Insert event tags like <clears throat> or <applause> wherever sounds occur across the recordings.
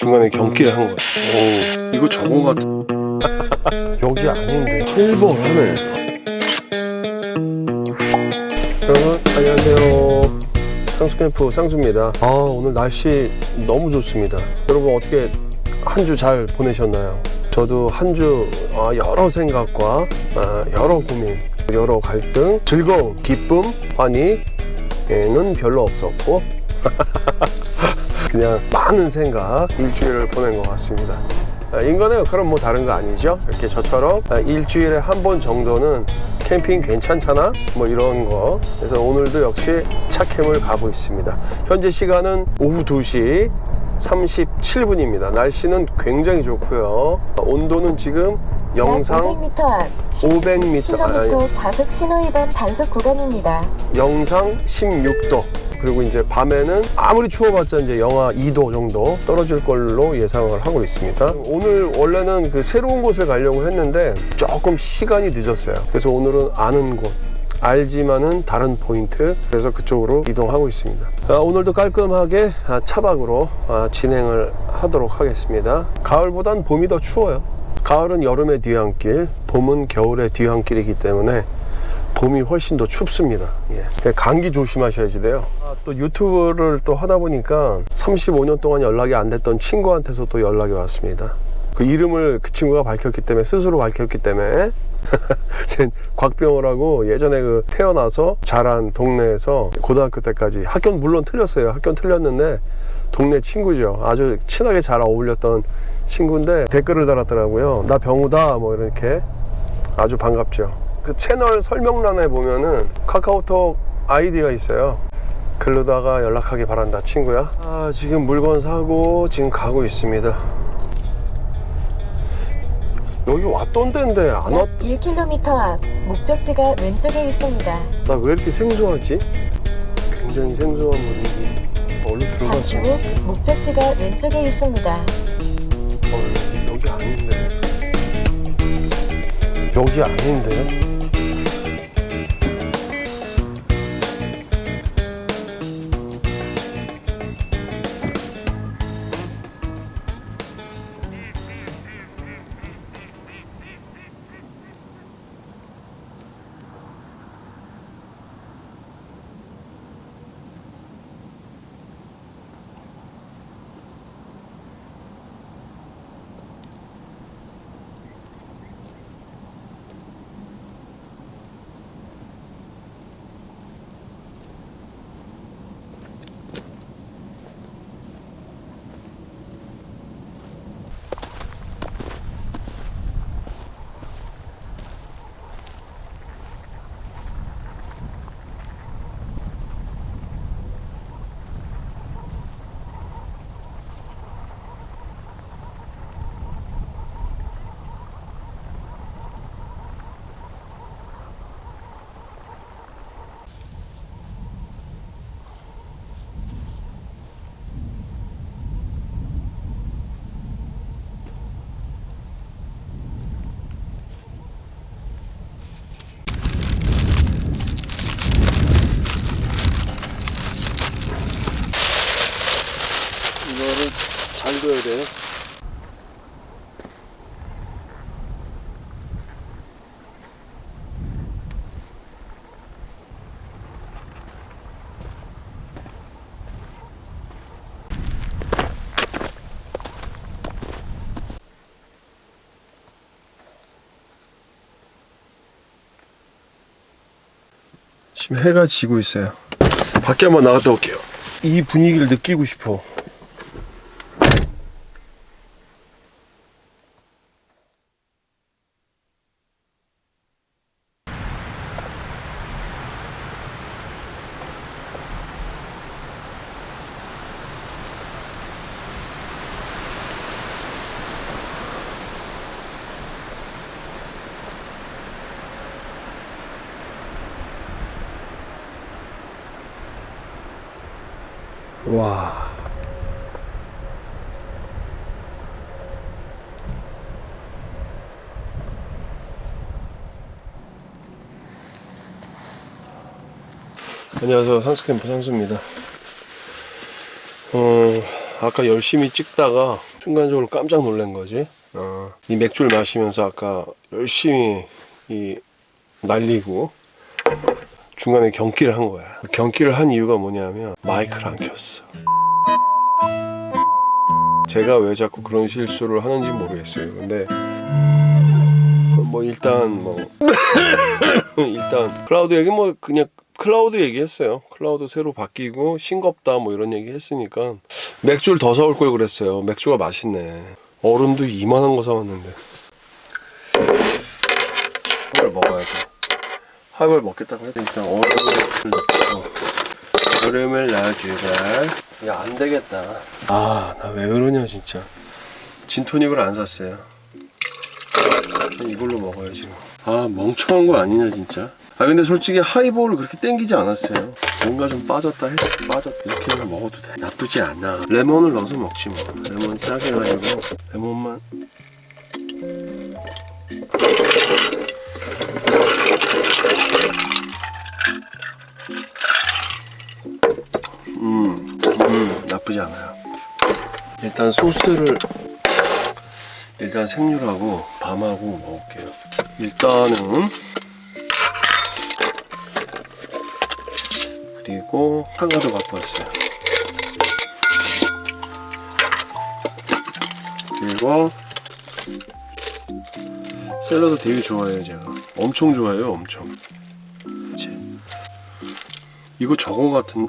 중간에 경기를 한 거야. 오, 이거 저거 같. <laughs> 여기 아닌데 8번 하네. 여러분 안녕하세요. 상수캠프 상수입니다. 아 오늘 날씨 너무 좋습니다. 여러분 어떻게 한 주 잘 보내셨나요? 저도 한주 아, 여러 생각과 아, 여러 고민, 여러 갈등, 즐거움, 기쁨, 환희는 별로 없었고 <laughs> 그냥 많은 생각 일주일을 보낸 것 같습니다. 아, 인간의 역할은 뭐 다른 거 아니죠? 이렇게 저처럼 아, 일주일에 한 번 정도는 캠핑 괜찮잖아? 뭐 이런 거. 그래서 오늘도 역시 차캠을 가고 있습니다. 현재 시간은 오후 2시 37분입니다. 날씨는 굉장히 좋고요. 온도는 지금 영상 500m 앞 500m, km 과속 신호 위반 단속 구간입니다. 영상 16도. 그리고 이제 밤에는 아무리 추워봤자 이제 영하 2도 정도 떨어질 걸로 예상을 하고 있습니다. 오늘 원래는 그 새로운 곳을 가려고 했는데 조금 시간이 늦었어요. 그래서 오늘은 아는 곳. 알지만은 다른 포인트 그래서 그쪽으로 이동하고 있습니다 아, 오늘도 깔끔하게 아, 차박으로 아, 진행을 하도록 하겠습니다 가을보단 봄이 더 추워요 가을은 여름의 뒤안길 봄은 겨울의 뒤안길이기 때문에 봄이 훨씬 더 춥습니다. 예. 감기 조심하셔야지 돼요. 아, 또 유튜브를 또 하다 보니까 35년 동안 연락이 안 됐던 친구한테서 또 연락이 왔습니다. 그 이름을 그 친구가 밝혔기 때문에 스스로 밝혔기 때문에 <laughs> 제 곽병호라고 예전에 그 태어나서 자란 동네에서 고등학교 때까지 학교는 물론 틀렸어요. 학교는 틀렸는데 동네 친구죠. 아주 친하게 잘 어울렸던 친구인데 댓글을 달았더라고요. 나 병우다 뭐 이렇게 아주 반갑죠. 그 채널 설명란에 보면은 카카오톡 아이디가 있어요. 글로다가 연락하기 바란다, 친구야. 아, 지금 물건 사고 지금 가고 있습니다. 여기 왔던 데인데 안 왔. 1km 앞 목적지가 왼쪽에 있습니다. 나 왜 이렇게 생소하지? 굉장히 생소한 분위기. 얼른 잠시 들어갔어. 후 목적지가 왼쪽에 있습니다. 어, 여기 아닌데. 여기 아닌데. 지금 해가 지고 있어요. 밖에 한번 나갔다 올게요. 이 분위기를 느끼고 싶어. 와. 안녕하세요. 상스캠프 상수입니다. 어, 아까 열심히 찍다가 순간적으로 깜짝 놀란 거지. 어, 이 맥주를 마시면서 아까 열심히 이 날리고 중간에 경기를 한 거야. 경기를 한 이유가 뭐냐면 마이크를 안 켰어. 제가 왜 자꾸 그런 실수를 하는지 모르겠어요. 근데 뭐 일단 뭐 <coughs> 일단 클라우드 얘기 뭐 그냥 클라우드 얘기했어요. 클라우드 새로 바뀌고 싱겁다 뭐 이런 얘기 했으니까 맥주를 더 사올 걸 그랬어요. 맥주가 맛있네. 얼음도 이만한 거 사왔는데. 이걸 먹어야 돼. 하이볼 먹겠다고 했더니 일단 얼음을 넣고 얼음을 넣어주고 야안 되겠다. 아 나 왜 그러냐 진짜. 진토닉을 안 샀어요. 이걸로 먹어야지. 아 멍청한 거 아니냐 진짜. 아 근데 솔직히 하이볼을 그렇게 땡기지 않았어요. 뭔가 좀 빠졌다 했어. 빠졌. 이렇게 해서 먹어도 돼. 나쁘지 않아. 레몬을 넣어서 먹지 뭐. 레몬 짜게 해가지고 레몬만. 음, 음 나쁘지 않아요. 일단 소스를 일단 생률하고 밤하고 먹을게요. 일단은 그리고 한가도 갖고 왔어요. 그리고 샐러드 되게 좋아해요 제가. 엄청 좋아해요 엄청. 그치? 이거 저거 같은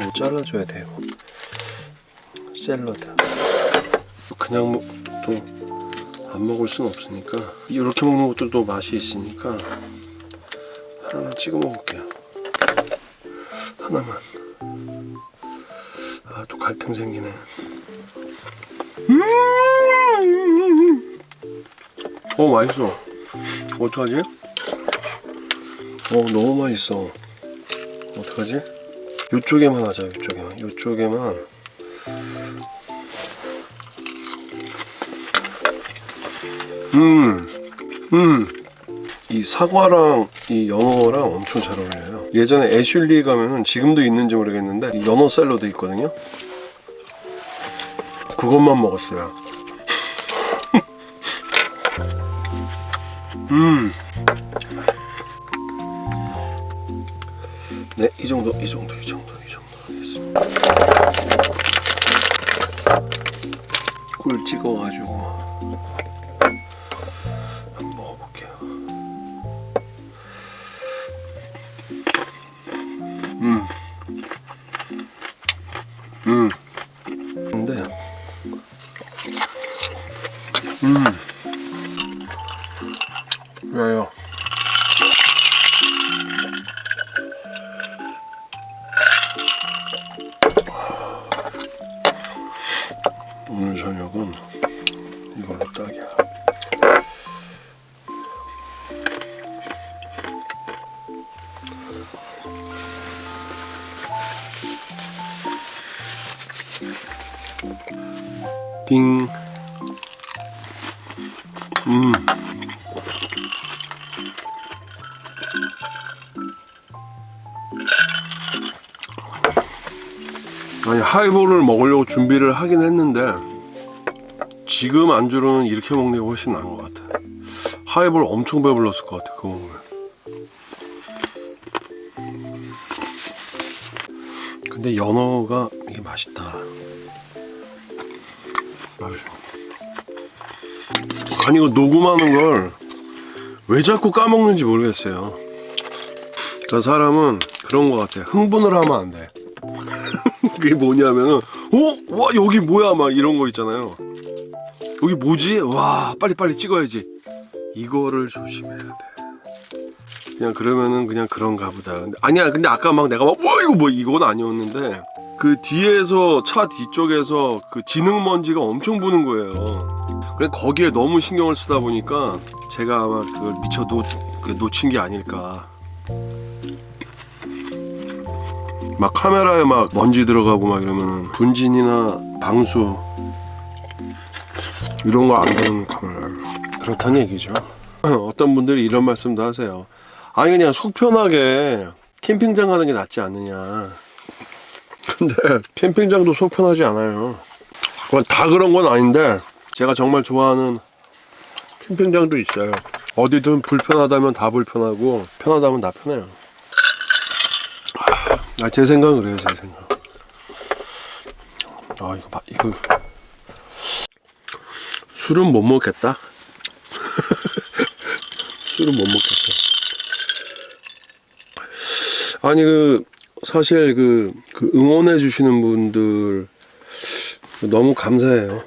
이거 잘라줘야 돼요. 샐러드. 그냥 뭐 또안 먹을 순 없으니까 이렇게 먹는 것도 또 맛이 있으니까 하나 찍어 먹을게요. 하나만. 아 또 갈등 생기네. 음! 어 맛있어. 어떡하지? 어 너무 맛있어. 어떡하지? 요쪽에만 하자 요쪽에만 요쪽에만 음, 음. 이 사과랑 이 연어랑 엄청 잘 어울려요. 예전에 애슐리 가면은 지금도 있는지 모르겠는데 이 연어 샐러드 있거든요. 그것만 먹었어요. 음. 네, 이 정도, 이 정도, 이 정도, 이 정도 하겠습니다. 꿀 찍어가지고 저녁은 이걸로 딱이야. 띵. 음. 아니 하이볼을 먹으려고 준비를 하긴 했는데 지금 안주로는 이렇게 먹는 게 훨씬 나은 것 같아. 하이볼 엄청 배불렀을 것 같아. 그거 먹으면. 근데 연어가 이게 맛있다. 맛있어. 아니 이거 녹음하는 걸 왜 자꾸 까먹는지 모르겠어요. 그러니까 사람은 그런 것 같아. 흥분을 하면 안 돼. <laughs> 그게 뭐냐면은 어? 와 여기 뭐야 막 이런 거 있잖아요. 여기 뭐지? 와 빨리 빨리 찍어야지. 이거를 조심해야 돼. 그냥 그러면은 그냥 그런가 보다. 근데 아니야. 근데 아까 막 내가 막 와 이거 뭐 이건 아니었는데 그 뒤에서 차 뒤쪽에서 그 지능 먼지가 엄청 부는 거예요. 그래 거기에 너무 신경을 쓰다 보니까 제가 아마 그걸 미처 놓, 그 놓친 게 아닐까. 막 카메라에 막 먼지 들어가고 막 이러면은 분진이나 방수 이런 거 안 되는 카메라 그렇다는 얘기죠. <clears throat> 어떤 분들이 이런 말씀도 하세요. 아니 그냥 속 편하게 캠핑장 가는 게 낫지 않느냐. 근데 캠핑장도 속 편하지 않아요. 그건 다 그런 건 아닌데 제가 정말 좋아하는 캠핑장도 있어요. 어디든 불편하다면 다 불편하고 편하다면 다 편해요. 아, 제 생각은 그래요, 제 생각. 아, 이거 봐, 이거 술은 못 먹겠다. <laughs> 술은 못 먹겠어. 아니 그 사실 그, 그 응원해 주시는 분들 너무 감사해요.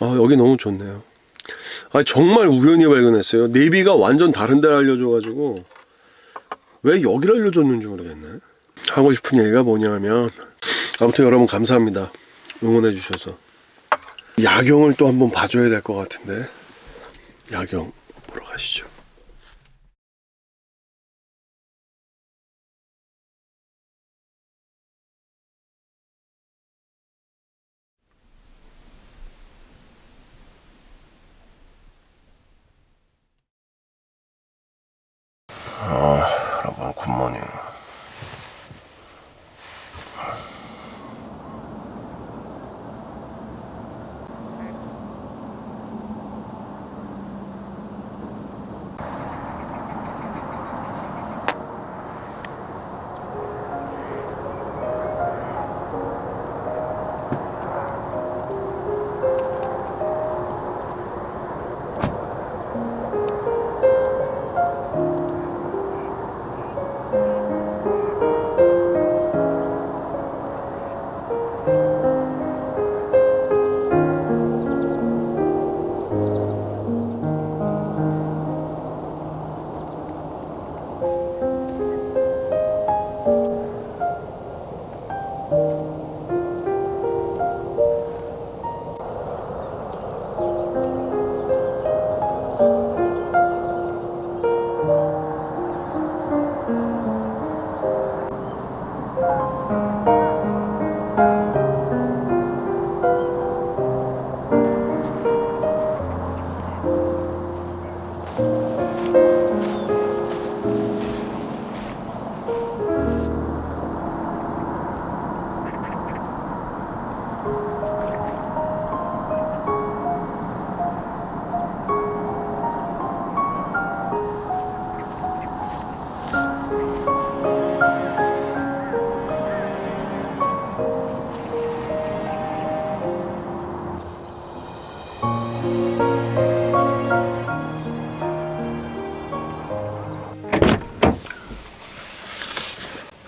아 여기 너무 좋네요. 아 정말 우연히 발견했어요. 내비가 완전 다른 데를 알려줘가지고 왜 여기를 알려줬는지 모르겠네. 하고 싶은 얘기가 뭐냐면 아무튼 여러분 감사합니다. 응원해 주셔서 야경을 또 한번 봐줘야 될 것 같은데 야경 보러 가시죠.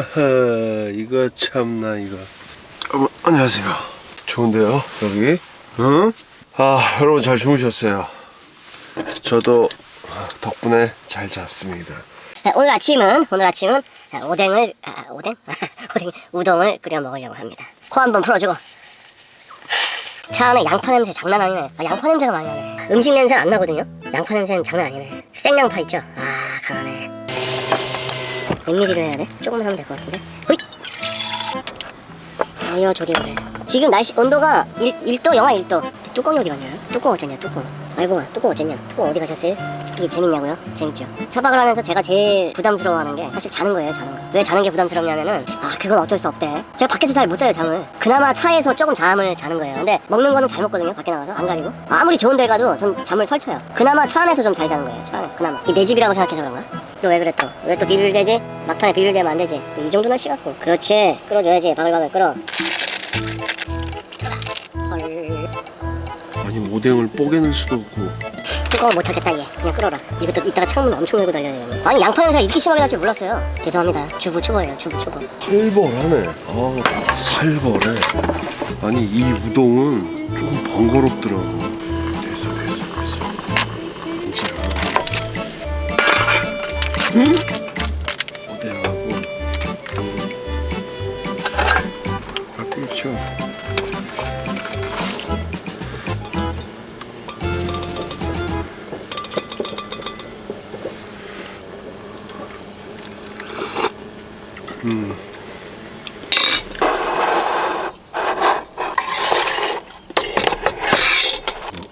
하하 이거 참나 이거 어머, 안녕하세요 좋은데요 여기 응? 아 여러분 잘 주무셨어요 저도 덕분에 잘 잤습니다 네, 오늘 아침은 오늘 아침은 오뎅을 아, 오뎅 <laughs> 오뎅 우동을 끓여 먹으려고 합니다. 코 한번 풀어주고 차 안에 양파 냄새 장난 아니네. 아, 양파 냄새가 많이 나네. 음식 냄새 안 나거든요. 양파 냄새는 장난 아니네. 생양파 있죠? 아. 100ml로 해야 돼? 조금만 하면 될 것 같은데. 호잇! 아유 조리를 해서. 지금 날씨 온도가 1, 1도 영하 1도. 뚜껑이 어디 갔냐? 뚜껑 어쨌냐? 뚜껑. 아이고 뚜껑 어쨌냐? 뚜껑 어디 가셨어요? 이게 재밌냐고요? 재밌죠. 차박을 하면서 제가 제일 부담스러워하는 게 사실 자는 거예요. 자는 거. 왜 자는 게 부담스럽냐면은 아 그건 어쩔 수 없대. 제가 밖에서 잘 못 자요 잠을. 그나마 차에서 조금 잠을 자는 거예요. 근데 먹는 거는 잘 먹거든요. 밖에 나가서 안 가리고. 아무리 좋은 데 가도 전 잠을 설쳐요. 그나마 차 안에서 좀 잘 자는 거예요. 차 안에서 그나마. 이내 집이라고 생각해서 그런가? 너 왜 그래 또? 왜 또 비를 대지? 막판에 비를 대면 안 되지. 이 정도 날씨 같고. 그렇지. 끌어줘야지. 바글바글 끌어. 헐. 아니 오뎅을 뽀개는 수도 없고 뜨거워 못 참겠다 얘 그냥 끌어라 이것도 이따가 창문 엄청 열고 달려야 되는데 아니 양파 냄새가 이렇게 심하게 날 줄 몰랐어요 죄송합니다 주부 초보예요 주부 초보 살벌하네 아 살벌해 아니 이 우동은 조금 번거롭더라고 응? 오뎅하고 아 그렇죠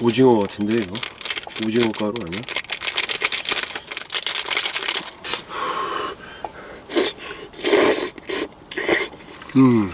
오징어 같은데 이거 오징어 가루 아니야? 음.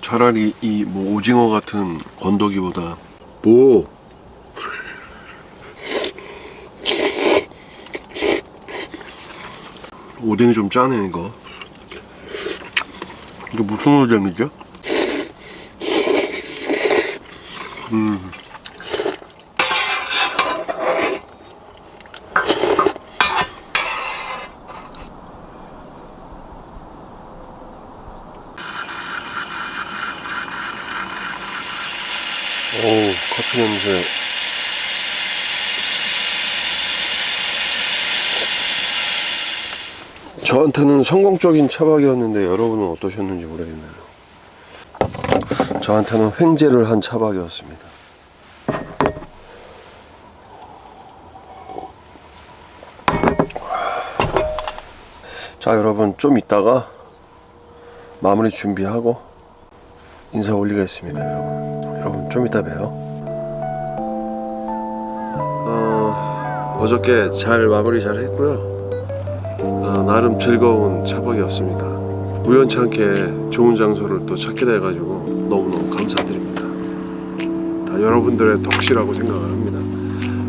차라리 이 뭐 오징어 같은 건더기보다 뭐 오뎅이 좀 짜네 이거. 이게 무슨 오뎅이죠? 음. 오 커피 냄새 저한테는 성공적인 차박이었는데 여러분은 어떠셨는지 모르겠네요. 저한테는 횡재를 한 차박이었습니다. 자 여러분 좀 이따가 마무리 준비하고 인사 올리겠습니다 여러분. 여러분 좀 이따 봬요. 어, 어저께 잘 마무리 잘 했고요. 어, 나름 즐거운 차박이었습니다. 우연찮게 좋은 장소를 또 찾게 돼가지고 너무너무 감사드립니다. 다 여러분들의 덕시라고 생각을 합니다.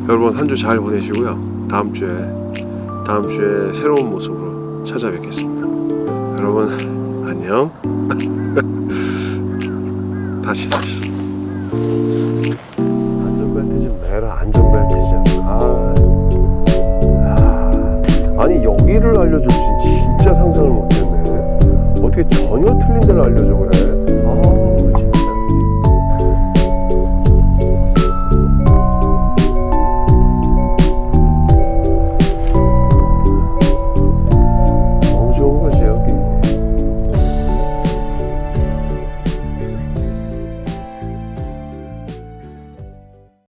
여러분 한 주 잘 보내시고요. 다음 주에 다음 주에 새로운 모습으로 찾아뵙겠습니다. 여러분 <laughs> 안녕. <laughs> 다시 다시. 안전벨트 좀 매라 안전벨트 좀 알려줄 줄 진짜 상상을 못했네. 어떻게 전혀 틀린 데를 알려줘 그래